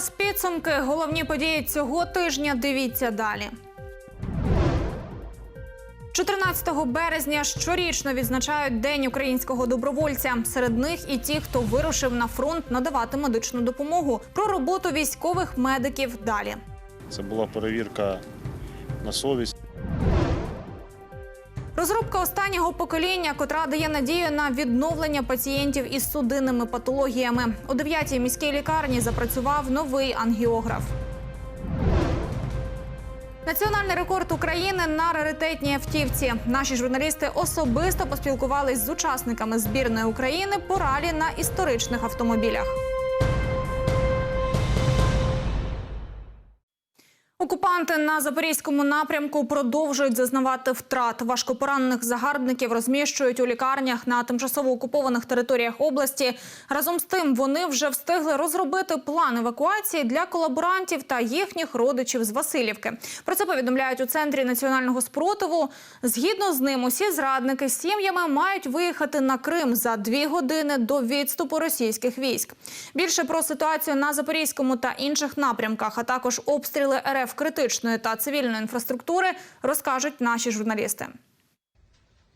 час підсумки. Головні події цього тижня. Дивіться далі. 14 березня щорічно відзначають День українського добровольця. Серед них і ті, хто вирушив на фронт надавати медичну допомогу. Про роботу військових медиків далі. Це була перевірка на совість. Розробка останнього покоління, котра дає надію на відновлення пацієнтів із судинними патологіями. У 9-й міській лікарні запрацював новий ангіограф. Національний рекорд України на раритетній автівці. Наші журналісти особисто поспілкувались з учасниками збірної України по ралі на історичних автомобілях. Окупанти на запорізькому напрямку продовжують зазнавати втрат. Важкопоранених загарбників розміщують у лікарнях на тимчасово окупованих територіях області. Разом з тим вони вже встигли розробити план евакуації для колаборантів та їхніх родичів з Васильівки. Про це повідомляють у центрі національного спротиву. Згідно з ним, усі зрадники з сім'ями мають виїхати на Крим за дві години до відступу російських військ. Більше про ситуацію на запорізькому та інших напрямках, а також обстріли РФ критичної та цивільної інфраструктури, розкажуть наші журналісти.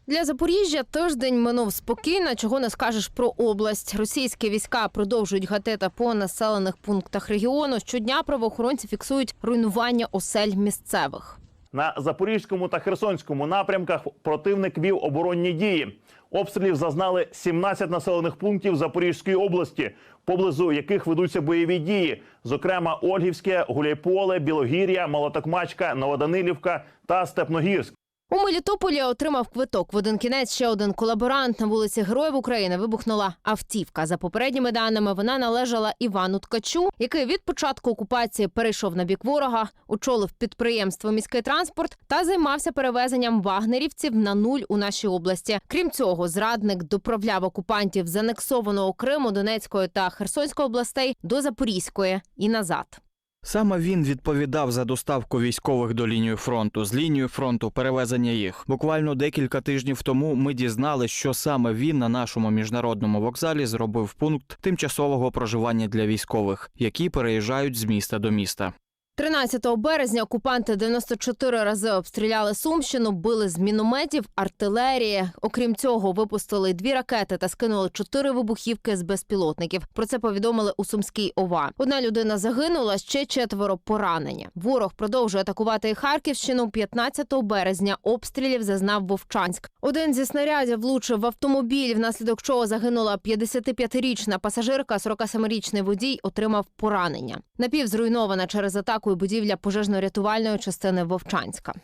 Для Запоріжжя тиждень минув спокійно, чого не скажеш про область. Російські війська продовжують гатити по населених пунктах регіону. Щодня правоохоронці фіксують руйнування осель місцевих. На запорізькому та херсонському напрямках противник вів оборонні дії. Обстрілів зазнали 17 населених пунктів Запорізької області, поблизу яких ведуться бойові дії, зокрема Ольгівське, Гуляйполе, Білогір'я, Молотокмачка, Новоданилівка та Степногірськ. У Мелітополі отримав квиток. В один кінець ще один колаборант на вулиці Героїв України вибухнула автівка. За попередніми даними, вона належала Івану Ткачу, який від початку окупації перейшов на бік ворога, очолив підприємство міський транспорт та займався перевезенням вагнерівців на нуль у нашій області. Крім цього, зрадник доправляв окупантів з анексованого Криму, Донецької та Херсонської областей до Запорізької і назад. Саме він відповідав за доставку військових до лінії фронту, з лінії фронту перевезення їх. Буквально декілька тижнів тому ми дізнали, що саме він на нашому міжнародному вокзалі зробив пункт тимчасового проживання для військових, які переїжджають з міста до міста. 13 березня окупанти 94 рази обстріляли Сумщину, били з мінометів, артилерії. Окрім цього, випустили дві ракети та скинули чотири вибухівки з безпілотників. Про це повідомили у Сумській ОВА. Одна людина загинула, ще четверо поранені. Ворог продовжує атакувати і Харківщину. 15 березня обстрілів зазнав Вовчанськ. Один зі снарядів влучив в автомобіль, внаслідок чого загинула 55-річна пасажирка, 47-річний водій отримав поранення. Напівзруйнована через атаку і будівля пожежно-рятувальної частини Вовчанська.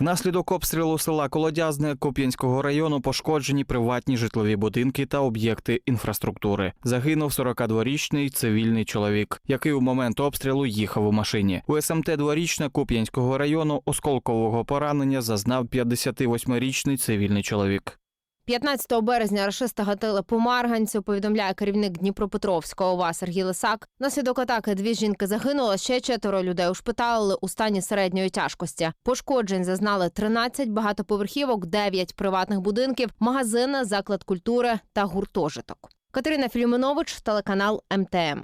Внаслідок обстрілу села Колодязне Куп'янського району пошкоджені приватні житлові будинки та об'єкти інфраструктури. Загинув 42-річний цивільний чоловік, який у момент обстрілу їхав у машині. У СМТ дворічна Куп'янського району осколкового поранення зазнав 58-річний цивільний чоловік. 15 березня рашисти гатили по Марганцю, повідомляє керівник Дніпропетровського ОВА Сергій Лисак. Наслідок атаки дві жінки загинуло, ще четверо людей ушпиталили у стані середньої тяжкості. Пошкоджень зазнали 13 багатоповерхівок, 9 приватних будинків, магазини, заклад культури та гуртожиток. Катерина Філімонович, телеканал МТМ.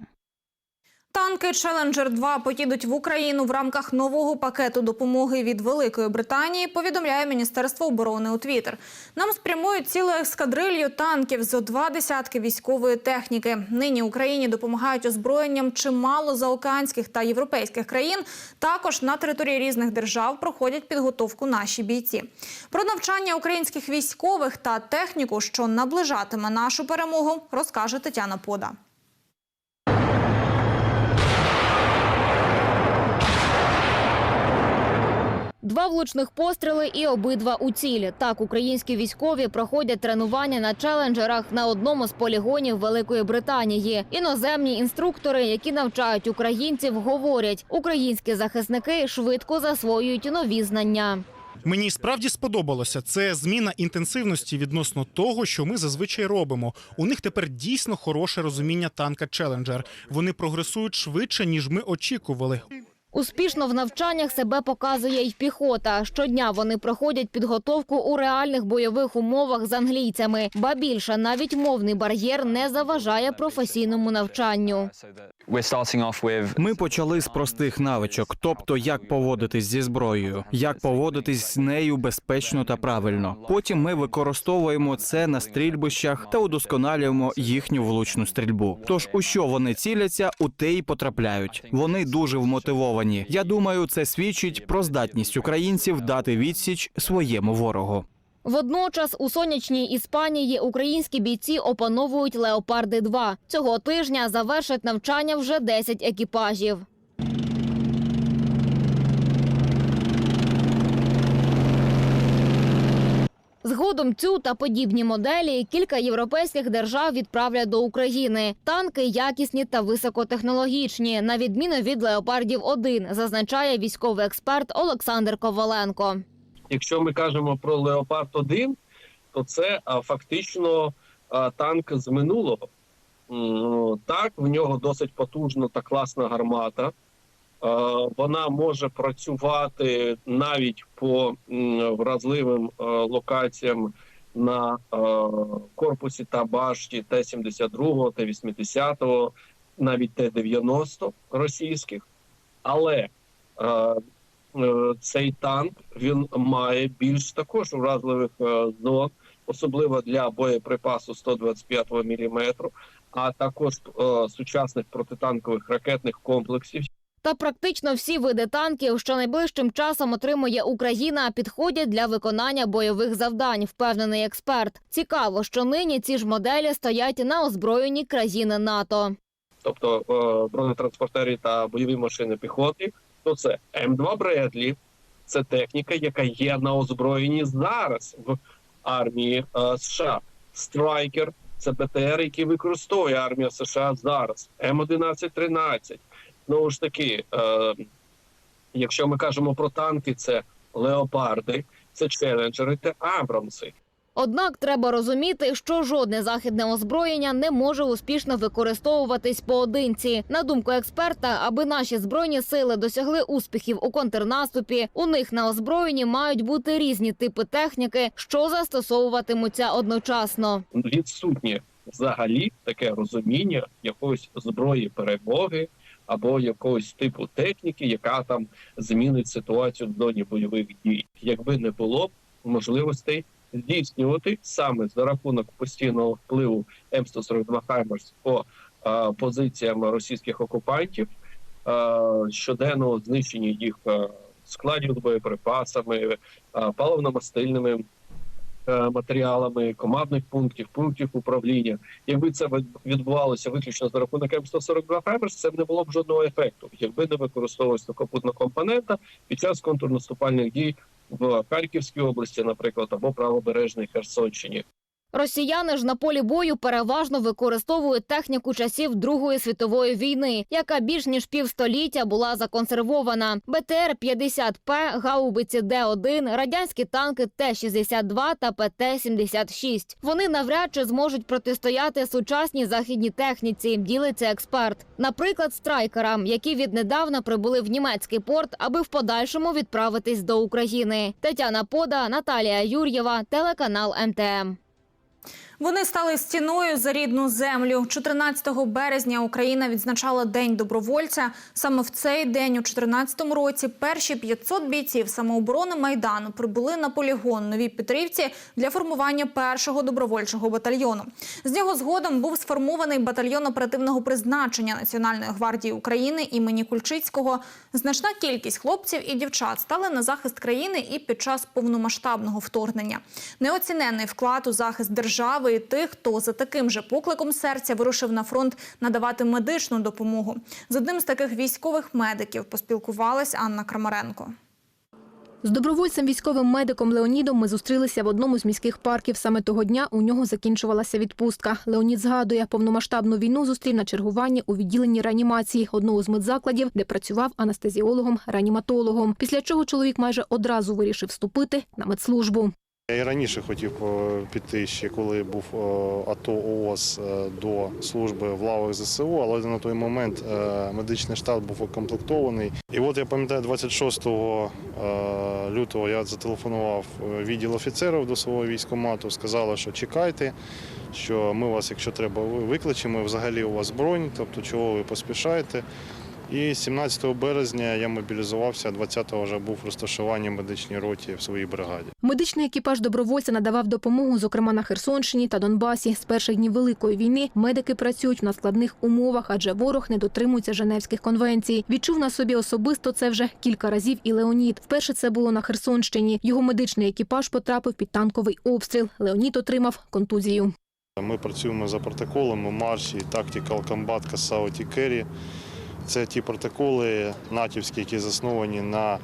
Танки Челенджер 2 поїдуть в Україну в рамках нового пакету допомоги від Великої Британії. Повідомляє Міністерство оборони у Твіттер. Нам спрямують цілу ескадрилью танків зо два десятки військової техніки. Нині Україні допомагають озброєнням чимало заокеанських та європейських країн. Також на території різних держав проходять підготовку наші бійці. Про навчання українських військових та техніку, що наближатиме нашу перемогу, розкаже Тетяна Пода. Два влучних постріли і обидва у цілі. Так, українські військові проходять тренування на челенджерах на одному з полігонів Великої Британії. Іноземні інструктори, які навчають українців, говорять, українські захисники швидко засвоюють нові знання. Мені справді сподобалося. Це зміна інтенсивності відносно того, що ми зазвичай робимо. У них тепер дійсно хороше розуміння танка Челенджер. Вони прогресують швидше ніж ми очікували. Успішно в навчаннях себе показує й піхота. Щодня вони проходять підготовку у реальних бойових умовах з англійцями. Ба більше навіть мовний бар'єр не заважає професійному навчанню. Ми почали з простих навичок, тобто як поводитись зі зброєю, як поводитись з нею безпечно та правильно. Потім ми використовуємо це на стрільбищах та удосконалюємо їхню влучну стрільбу. Тож у що вони ціляться, у те й потрапляють. Вони дуже вмотивовані. Я думаю, це свідчить про здатність українців дати відсіч своєму ворогу. Водночас у сонячній Іспанії українські бійці опановують леопарди 2 Цього тижня завершать навчання вже 10 екіпажів. Згодом цю та подібні моделі кілька європейських держав відправлять до України. Танки якісні та високотехнологічні, на відміну від леопардів 1 зазначає військовий експерт Олександр Коваленко. Якщо ми кажемо про Леопард 1 то це фактично танк з минулого. Так, в нього досить потужна та класна гармата. А, Вона може працювати навіть по вразливим локаціям на корпусі та башті Т-72, Т-80, навіть Т-90 російських. Але е, цей танк він має більш також уразливих е, зон, особливо для боєприпасу 125 мм, а також е, сучасних протитанкових ракетних комплексів. Та практично всі види танків, що найближчим часом отримує Україна, підходять для виконання бойових завдань, впевнений експерт. Цікаво, що нині ці ж моделі стоять на озброєнні країни НАТО. тобто е, бронетранспортери та бойові машини піхоти, то це М2 Бредлі, це техніка, яка є на озброєнні зараз в армії е, США. Страйкер це БТР, який використовує армія США зараз. М1113. Знову ж таки, е, якщо ми кажемо про танки, це леопарди, це челенджери та Абрамси. Однак треба розуміти, що жодне західне озброєння не може успішно використовуватись поодинці. На думку експерта, аби наші збройні сили досягли успіхів у контрнаступі, у них на озброєнні мають бути різні типи техніки, що застосовуватимуться одночасно. відсутнє взагалі таке розуміння якоїсь зброї перемоги або якогось типу техніки, яка там змінить ситуацію в зоні бойових дій. Якби не було можливостей здійснювати саме за рахунок постійного впливу М142 Хаймерс по е, позиціям російських окупантів, е, щоденного знищення їх е, складів з боєприпасами, паливно-мастильними матеріалами командних пунктів, пунктів управління. Якби це від- відбувалося виключно за рахунок М142 Хаймерс, це б не було б жодного ефекту, якби не використовувалася сухопутна компонента під час контрнаступальних дій в Харківській області, наприклад, або правобережній Херсонщині. Росіяни ж на полі бою переважно використовують техніку часів Другої світової війни, яка більш ніж півстоліття була законсервована. БТР 50 П, гаубиці Д-1, радянські танки Т-62 та ПТ-76. Вони навряд чи зможуть протистояти сучасній західній техніці. Ділиться експерт. Наприклад, страйкерам, які віднедавна прибули в німецький порт, аби в подальшому відправитись до України. Тетяна Пода, Наталія Юр'єва, телеканал МТМ. Вони стали стіною за рідну землю. 14 березня Україна відзначала День добровольця. Саме в цей день, у 2014 році, перші 500 бійців самооборони майдану прибули на полігон Новій Петрівці для формування першого добровольчого батальйону. З нього згодом був сформований батальйон оперативного призначення Національної гвардії України імені Кульчицького. Значна кількість хлопців і дівчат стали на захист країни і під час повномасштабного вторгнення. Неоціненний вклад у захист держави і тих, хто за таким же покликом серця вирушив на фронт надавати медичну допомогу. З одним з таких військових медиків поспілкувалась Анна Крамаренко. З добровольцем військовим медиком Леонідом ми зустрілися в одному з міських парків. Саме того дня у нього закінчувалася відпустка. Леонід згадує, повномасштабну війну зустрів на чергуванні у відділенні реанімації одного з медзакладів, де працював анестезіологом-реаніматологом. Після чого чоловік майже одразу вирішив вступити на медслужбу. Я і раніше хотів е, піти ще коли був е, АТО ООС е, до служби в лавах ЗСУ, але на той момент медичний штат був укомплектований. І от я пам'ятаю, 26 е, лютого я зателефонував відділ офіцерів до свого військкомату, сказали, що чекайте, що ми вас, якщо треба, викличемо. Взагалі у вас бронь, тобто чого ви поспішаєте. І 17 березня я мобілізувався, 20-го вже був в розташуванні медичній роті в своїй бригаді. Медичний екіпаж добровольця надавав допомогу, зокрема на Херсонщині та Донбасі. З перших днів великої війни медики працюють в надскладних умовах, адже ворог не дотримується Женевських конвенцій. Відчув на собі особисто це вже кілька разів. І Леонід. Вперше це було на Херсонщині. Його медичний екіпаж потрапив під танковий обстріл. Леонід отримав контузію. Ми працюємо за протоколами марші, Tactical Combat Cassauti Carry. Це ті протоколи натівські, які засновані на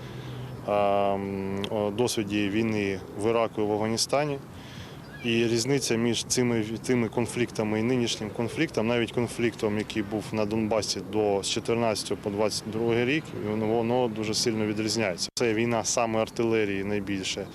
ем, досвіді війни в Іраку і в Афганістані. І різниця між цими, цими конфліктами і нинішнім конфліктом, навіть конфліктом, який був на Донбасі до з 14 по 22 рік, воно дуже сильно відрізняється. Це війна саме артилерії найбільше.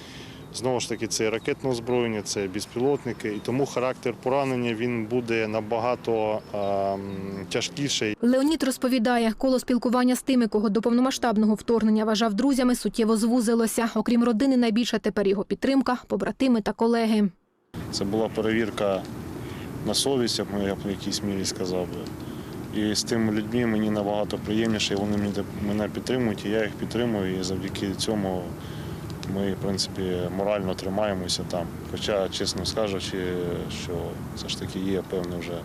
Знову ж таки, це і ракетне озброєння, це безпілотники, і тому характер поранення він буде набагато ем, тяжкіший. Леонід розповідає, коло спілкування з тими, кого до повномасштабного вторгнення вважав друзями, суттєво звузилося. Окрім родини, найбільша тепер його підтримка, побратими та колеги. Це була перевірка на совість, я б в якійсь мірі сказав би. І з тими людьми мені набагато приємніше, і вони мене підтримують, і я їх підтримую. І завдяки цьому ми, в принципі, морально тримаємося там. Хоча, чесно скажучи, що все ж таки є певна вже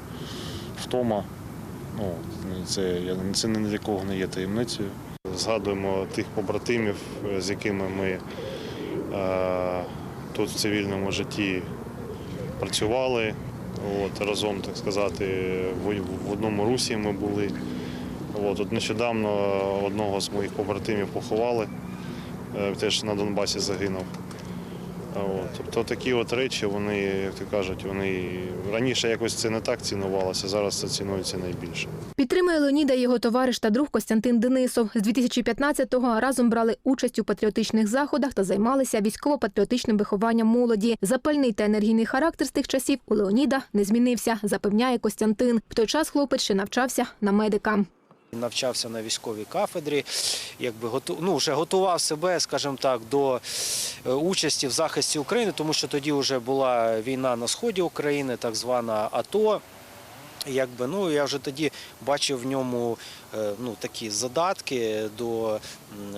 втома. Ну, це, це ні для кого не є таємницею. Згадуємо тих побратимів, з якими ми е, тут в цивільному житті працювали. От, разом, так сказати, в, одному русі ми були. От, от нещодавно одного з моїх побратимів поховали, теж на Донбасі загинув. От, тобто такі от речі, вони, як то кажуть, вони раніше якось це не так цінувалося, зараз це цінується найбільше. Підтримує Леоніда його товариш та друг Костянтин Денисов. З 2015-го разом брали участь у патріотичних заходах та займалися військово-патріотичним вихованням молоді. Запальний та енергійний характер з тих часів у Леоніда не змінився, запевняє Костянтин. В той час хлопець ще навчався на медика. Навчався на військовій кафедрі, якби ну, вже готував себе, скажімо так, до е, участі в захисті України, тому що тоді вже була війна на сході України, так звана АТО. Якби, ну, я вже тоді бачив в ньому е, ну, такі задатки до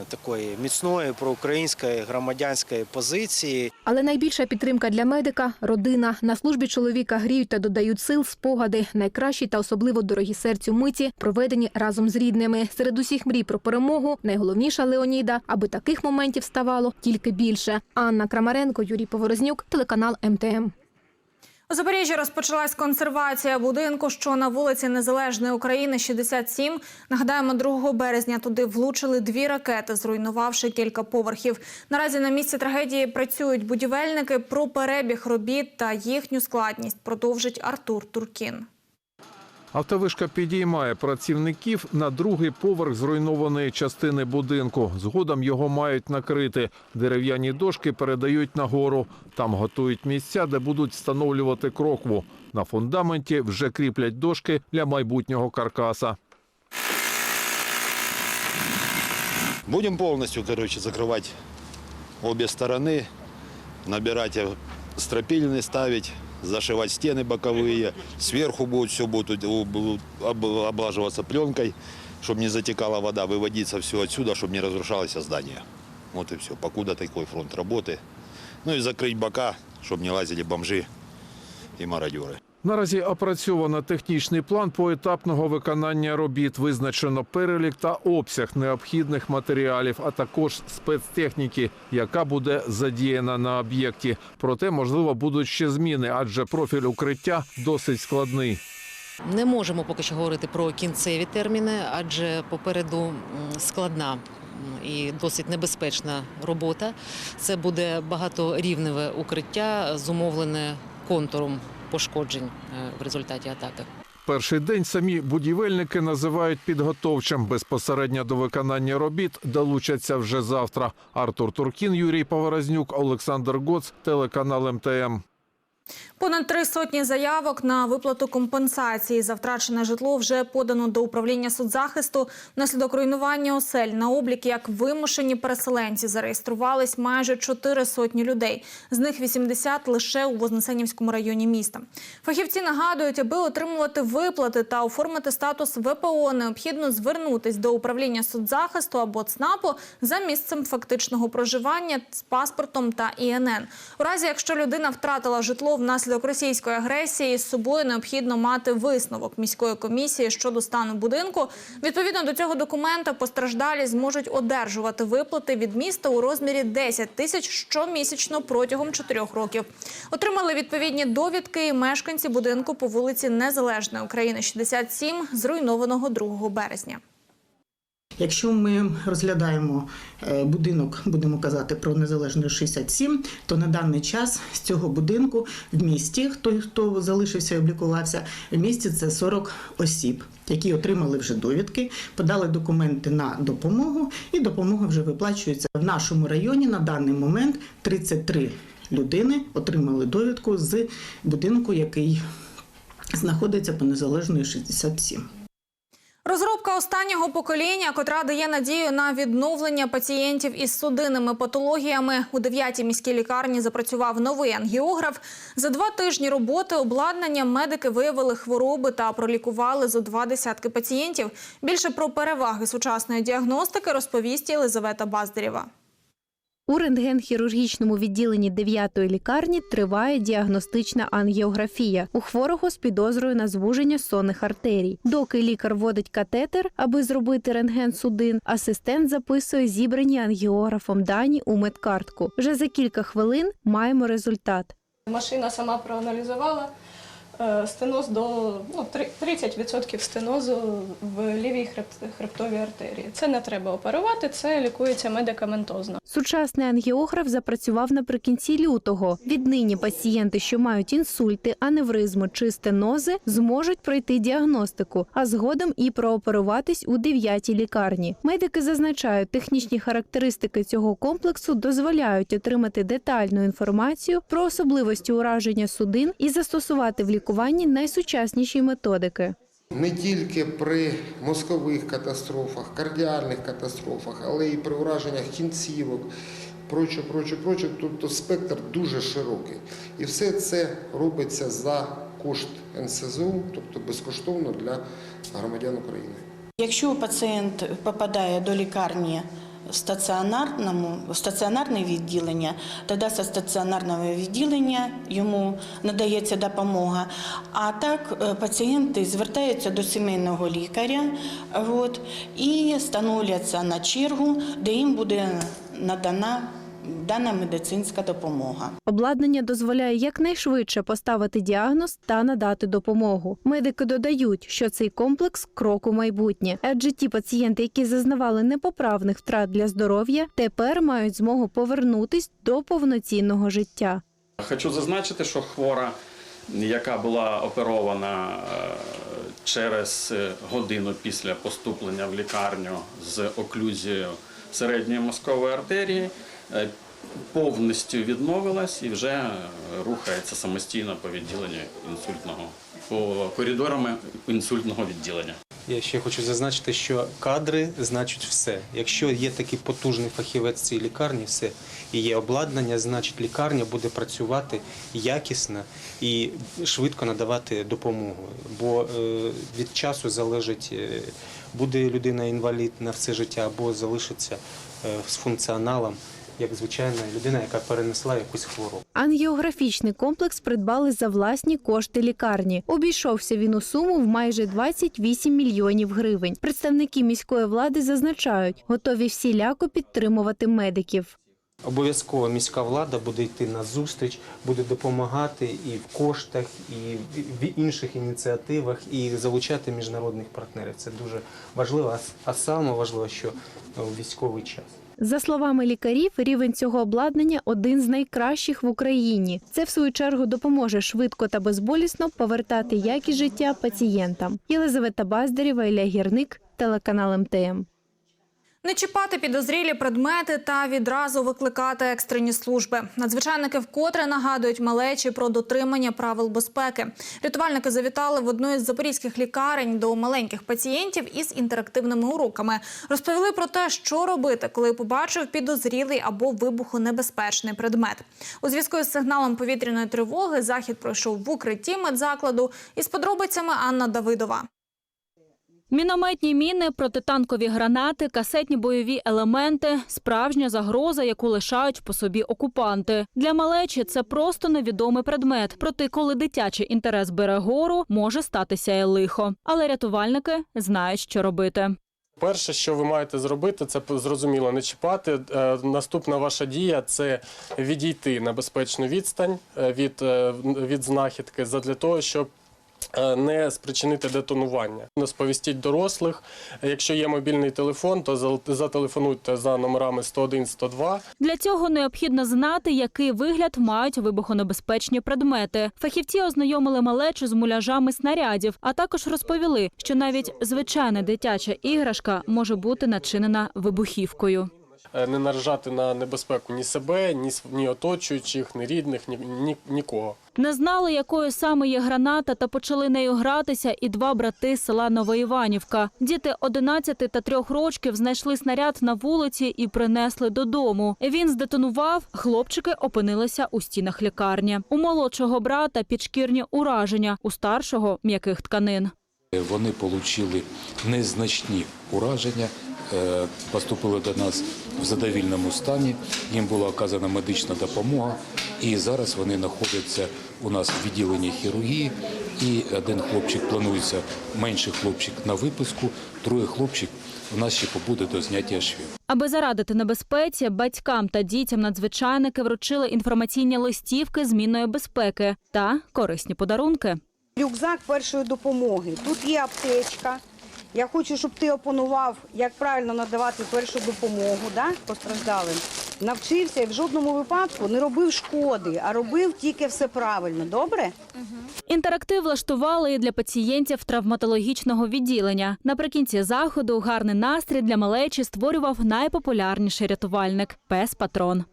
такої міцної проукраїнської громадянської позиції. Але найбільша підтримка для медика родина. На службі чоловіка гріють та додають сил спогади. Найкращі та особливо дорогі серцю миті проведені разом з рідними. Серед усіх мрій про перемогу найголовніша Леоніда, аби таких моментів ставало тільки більше. Анна Крамаренко, Юрій Поворознюк, телеканал МТМ. У Запоріжжі розпочалась консервація будинку, що на вулиці Незалежної України 67. Нагадаємо, 2 березня туди влучили дві ракети, зруйнувавши кілька поверхів. Наразі на місці трагедії працюють будівельники. Про перебіг робіт та їхню складність продовжить Артур Туркін. Автовишка підіймає працівників на другий поверх зруйнованої частини будинку. Згодом його мають накрити. Дерев'яні дошки передають нагору. Там готують місця, де будуть встановлювати крокву. На фундаменті вже кріплять дошки для майбутнього каркаса. Будем полностью, короче, закрывать обе стороны, набирать э, стропильные, ставить, зашивать стены боковые. Сверху будет все будет об- об- облаживаться пленкой, чтобы не затекала вода, выводиться все отсюда, чтобы не разрушалось здание. Вот и все. Покуда такой фронт работы. Ну и закрыть бока, чтобы не лазили бомжи и мародеры. Наразі опрацьовано технічний план поетапного виконання робіт. Визначено перелік та обсяг необхідних матеріалів, а також спецтехніки, яка буде задіяна на об'єкті. Проте, можливо, будуть ще зміни, адже профіль укриття досить складний. Не можемо поки що говорити про кінцеві терміни, адже попереду складна і досить небезпечна робота. Це буде багаторівневе укриття, зумовлене контуром пошкоджень е, в результаті атаки. Перший день самі будівельники називають підготовчим. Безпосередньо до виконання робіт долучаться вже завтра. Артур Туркін, Юрій Поворознюк, Олександр Гоц, телеканал МТМ. Понад три сотні заявок на виплату компенсації за втрачене житло вже подано до управління соцзахисту. Внаслідок руйнування осель на облік як вимушені переселенці зареєструвались майже чотири сотні людей. З них 80 лише у Вознесенівському районі міста. Фахівці нагадують, аби отримувати виплати та оформити статус ВПО, необхідно звернутись до управління соцзахисту або ЦНАПу за місцем фактичного проживання з паспортом та ІНН. У разі, якщо людина втратила житло внаслідок російської агресії, з собою необхідно мати висновок міської комісії щодо стану будинку. Відповідно до цього документа постраждалі зможуть одержувати виплати від міста у розмірі 10 тисяч щомісячно протягом 4 років. Отримали відповідні довідки і мешканці будинку по вулиці Незалежної України 67, зруйнованого 2 березня. Якщо ми розглядаємо е, будинок, будемо казати про незалежний 67, то на даний час з цього будинку в місті, хто, хто залишився і облікувався, в місті це 40 осіб, які отримали вже довідки, подали документи на допомогу, і допомога вже виплачується в нашому районі. На даний момент 33 людини отримали довідку з будинку, який знаходиться по незалежної 67. Розробка останнього покоління, котра дає надію на відновлення пацієнтів із судинними патологіями. У 9-й міській лікарні запрацював новий ангіограф. За два тижні роботи обладнання медики виявили хвороби та пролікували зо два десятки пацієнтів. Більше про переваги сучасної діагностики розповість Єлизавета Баздарєва. У рентген-хірургічному відділенні 9-ї лікарні триває діагностична ангіографія у хворого з підозрою на звуження сонних артерій. Доки лікар вводить катетер, аби зробити рентген судин, асистент записує зібрані ангіографом дані у медкартку. Вже за кілька хвилин маємо результат. Машина сама проаналізувала стеноз до ну, три- 30% стенозу в лівій хребт- хребтовій артерії. Це не треба оперувати, це лікується медикаментозно. Сучасний ангіограф запрацював наприкінці лютого. Віднині пацієнти, що мають інсульти, аневризму чи стенози, зможуть пройти діагностику, а згодом і прооперуватись у 9-й лікарні. Медики зазначають, технічні характеристики цього комплексу дозволяють отримати детальну інформацію про особливості ураження судин і застосувати в лікуванні найсучасніші методики. Не тільки при мозкових катастрофах, кардіальних катастрофах, але і при ураженнях кінцівок, проче, проче, проче. Тобто спектр дуже широкий. І все це робиться за кошт НСЗУ, тобто безкоштовно для громадян України. Якщо пацієнт попадає до лікарні стаціонарному, стаціонарне відділення, тоді з стаціонарного відділення йому надається допомога. А так е, пацієнти звертаються до сімейного лікаря от, і становляться на чергу, де їм буде надана дана медицинська допомога. Обладнання дозволяє якнайшвидше поставити діагноз та надати допомогу. Медики додають, що цей комплекс крок у майбутнє, адже ті пацієнти, які зазнавали непоправних втрат для здоров'я, тепер мають змогу повернутись до повноцінного життя. Хочу зазначити, що хвора, яка була оперована е, через е, годину після поступлення в лікарню з оклюзією середньої мозкової артерії, повністю відновилась і вже е, рухається самостійно по відділенню інсультного, по коридорами інсультного відділення. Я ще хочу зазначити, що кадри значать все. Якщо є такий потужний фахівець цієї лікарні, все і є обладнання, значить лікарня буде працювати якісно і швидко надавати допомогу. Бо е, від часу залежить, е, буде людина інвалід на все життя або залишиться е, з функціоналом, як звичайна людина, яка перенесла якусь хворобу. Ангіографічний комплекс придбали за власні кошти лікарні. Обійшовся він у суму в майже 28 мільйонів гривень. Представники міської влади зазначають, готові всіляко підтримувати медиків. Обов'язково міська влада буде йти на зустріч, буде допомагати і в коштах, і в інших ініціативах, і залучати міжнародних партнерів. Це дуже важливо. А саме важливо, що у військовий час. За словами лікарів, рівень цього обладнання один з найкращих в Україні. Це в свою чергу допоможе швидко та безболісно повертати якість життя пацієнтам. Єлизавета Баздарєва, Ілля Гірник, телеканал МТМ. Не чіпати підозрілі предмети та відразу викликати екстрені служби. Надзвичайники вкотре нагадують малечі про дотримання правил безпеки. Рятувальники завітали в одну із запорізьких лікарень до маленьких пацієнтів із інтерактивними уроками. Розповіли про те, що робити, коли побачив підозрілий або вибухонебезпечний предмет. У зв'язку із сигналом повітряної тривоги захід пройшов в укритті медзакладу. Із подробицями Анна Давидова. Мінометні міни, протитанкові гранати, касетні бойові елементи справжня загроза, яку лишають по собі окупанти. Для малечі це просто невідомий предмет. Проте, коли дитячий інтерес бере гору, може статися і лихо. Але рятувальники знають, що робити. Перше, що ви маєте зробити, це зрозуміло не чіпати. Е, Наступна ваша дія це відійти на безпечну відстань е, від, е, від знахідки задля того, щоб не спричинити детонування. Не сповістіть дорослих. Якщо є мобільний телефон, то зателефонуйте за номерами 101 102. Для цього необхідно знати, який вигляд мають вибухонебезпечні предмети. Фахівці ознайомили малечу з муляжами снарядів, а також розповіли, що навіть звичайна дитяча іграшка може бути начинена вибухівкою. Е, Не наражати на небезпеку ні себе, ні, ні оточуючих, ні рідних, ні, ні, нікого. Не знали, якою саме є граната, та почали нею гратися і два брати з села Новоіванівка. Діти 11 та 3 рочків знайшли снаряд на вулиці і принесли додому. Він здетонував, хлопчики опинилися у стінах лікарні. У молодшого брата підшкірні ураження, у старшого м'яких тканин. Вони отримали незначні ураження, поступили до нас в задовільному стані. Їм була оказана медична допомога, і зараз вони знаходяться у нас в відділенні хірургії. І один хлопчик планується, менший хлопчик на виписку, другий хлопчик у нас ще побуде до зняття швів. Аби зарадити небезпеці, батькам та дітям надзвичайники вручили інформаційні листівки змінної безпеки та корисні подарунки. Рюкзак першої допомоги. Тут є аптечка. Я хочу, щоб ти опанував, як правильно надавати першу допомогу да, постраждалим. Навчився і в жодному випадку не робив шкоди, а робив тільки все правильно. Добре? Інтерактив влаштували і для пацієнтів травматологічного відділення. Наприкінці заходу гарний настрій для малечі створював найпопулярніший рятувальник пес Патрон.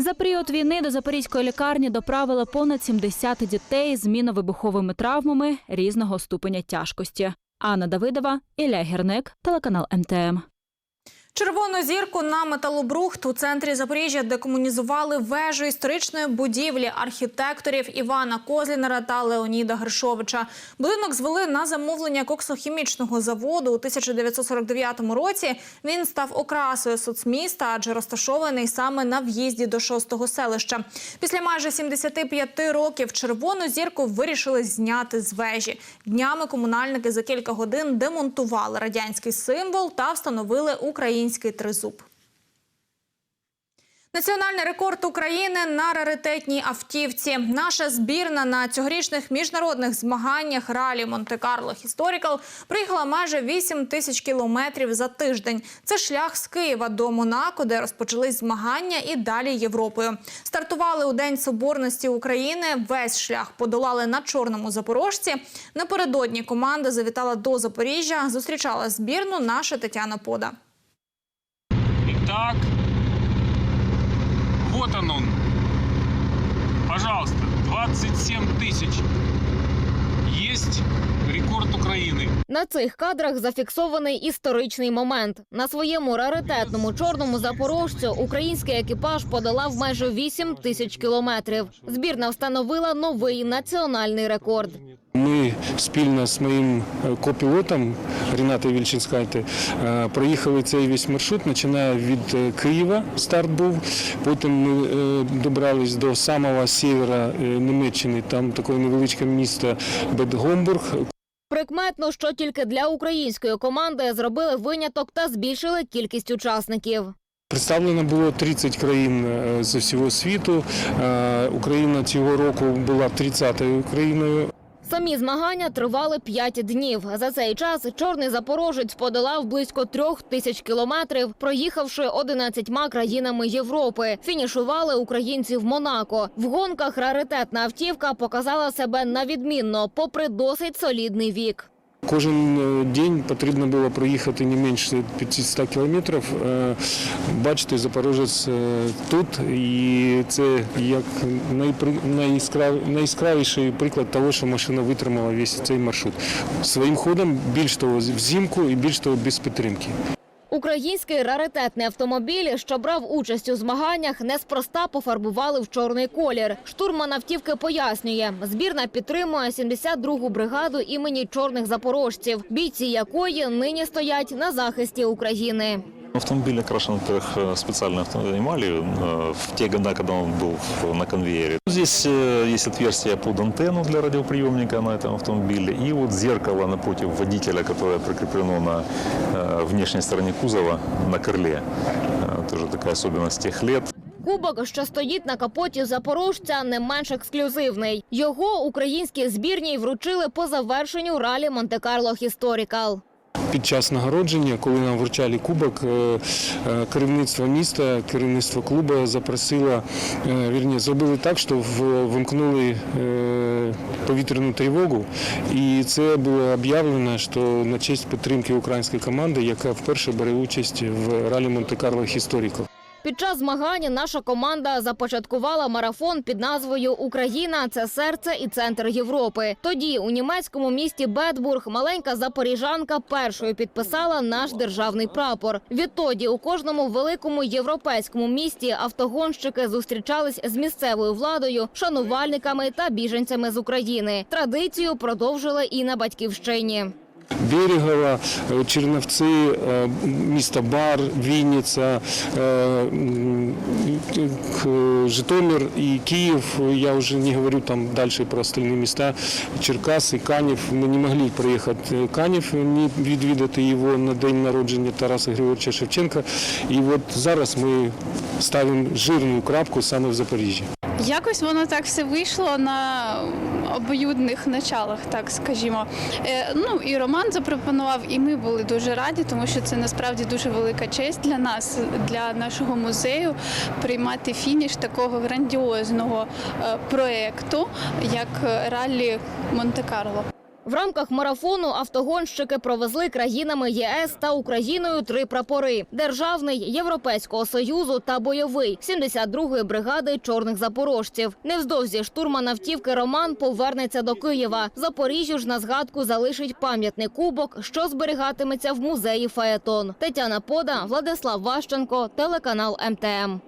За період війни до запорізької лікарні доправили понад 70 дітей з міновибуховими травмами різного ступеня тяжкості. Анна Давидова, Ілля Герник, телеканал МТМ. Червону зірку на металобрухт у центрі Запоріжжя декомунізували вежу історичної будівлі архітекторів Івана Козлінера та Леоніда Гершовича. Будинок звели на замовлення коксохімічного заводу у 1949 році. Він став окрасою соцміста, адже розташований саме на в'їзді до шостого селища. Після майже 75 років червону зірку вирішили зняти з вежі. Днями комунальники за кілька годин демонтували радянський символ та встановили український тризуб. Національний рекорд України на раритетній автівці. Наша збірна на цьогорічних міжнародних змаганнях ралі Монте-Карло Historical приїхала майже 8 тисяч кілометрів за тиждень. Це шлях з Києва до Монако, де розпочались змагання і далі Європою. Стартували у День Соборності України. Весь шлях подолали на чорному запорожці. Напередодні команда завітала до Запоріжжя. Зустрічала збірну наша Тетяна Пода. Итак, вот он он. Пожалуйста, 27 тысяч. Есть рекорд Украины. На цих кадрах зафіксований історичний момент. На своєму раритетному чорному запорожцю український екіпаж подолав майже 8 тисяч кілометрів. Збірна встановила новий національний рекорд. Ми спільно з моїм е, копілотом Рінатою Вільчинськайте е, проїхали цей весь маршрут, починає від е, Києва. Старт був. Потім ми добрались до самого севера е, Німеччини, там таке невеличке місто Бетгомбург. Прикметно, що тільки для української команди зробили виняток та збільшили кількість учасників. Представлено було 30 країн з усього світу. Україна цього року була 30-ю країною. Самі змагання тривали 5 днів. За цей час чорний запорожець подолав близько трьох тисяч кілометрів, проїхавши 11 країнами Європи. Фінішували українці в Монако. В гонках раритетна автівка показала себе на відмінно, попри досить солідний вік. Кожен е, день потрібно було проїхати не менше 500 кілометрів. Бачити Запорожець е, тут, і це як найяскравіший приклад того, що машина витримала весь цей маршрут. Своїм ходом, більш того, взимку і більш того, без підтримки. Український раритетний автомобіль, що брав участь у змаганнях, неспроста пофарбували в чорний колір. Штурман автівки пояснює, збірна підтримує 72-гу бригаду імені чорних запорожців, бійці якої нині стоять на захисті України. Автомобиль окрашен, во-первых, э, специальной авто- эмалью э, в те года, когда он был в- на конвейере. Здесь э, есть отверстие под антенну для радиоприемника на этом автомобиле. И вот зеркало напротив водителя, которое прикреплено на э, внешней стороне кузова на крыле. Э, Тоже такая особенность тех лет. Кубок, що стоїть на капоті запорожця, не менш ексклюзивний. Його українській збірній вручили по завершенню ралі Монте-Карло Хісторікал. Під час нагородження, коли нам вручали кубок, е, е, керівництво міста, керівництво клубу запросило, е, вірні, зробили так, що вимкнули повітряну тривогу. І це було об'явлено, що на честь підтримки української команди, яка вперше бере участь в ралі Монте-Карло Хісторіко. Під час змагання наша команда започаткувала марафон під назвою Україна це серце і центр Європи. Тоді у німецькому місті Бетбург маленька запоріжанка першою підписала наш державний прапор. Відтоді у кожному великому європейському місті автогонщики зустрічались з місцевою владою, шанувальниками та біженцями з України. Традицію продовжили і на батьківщині. Берегова, е, Черновці, е, місто Бар, Вінниця, е, Житомир і Київ. Я вже не говорю там далі про остальні міста. Черкаси, Канів. Ми не могли проїхати Канів, не відвідати його на день народження Тараса Григоровича Шевченка. І от зараз ми ставимо жирну крапку саме в Запоріжжі. Якось воно так все вийшло на обоюдних началах, так скажімо. Е, ну і Роман запропонував, і ми були дуже раді, тому що це насправді дуже велика честь для нас, для нашого музею, приймати фініш такого грандіозного е, проєкту, як раллі Монте-Карло. В рамках марафону автогонщики провезли країнами ЄС та Україною три прапори: державний, Європейського союзу та бойовий 72-ї бригади чорних запорожців. Невздовзі штурман автівки Роман повернеться до Києва. Запоріжжю ж на згадку залишить пам'ятний кубок, що зберігатиметься в музеї Фаетон. Тетяна Пода, Владислав Ващенко, телеканал МТМ.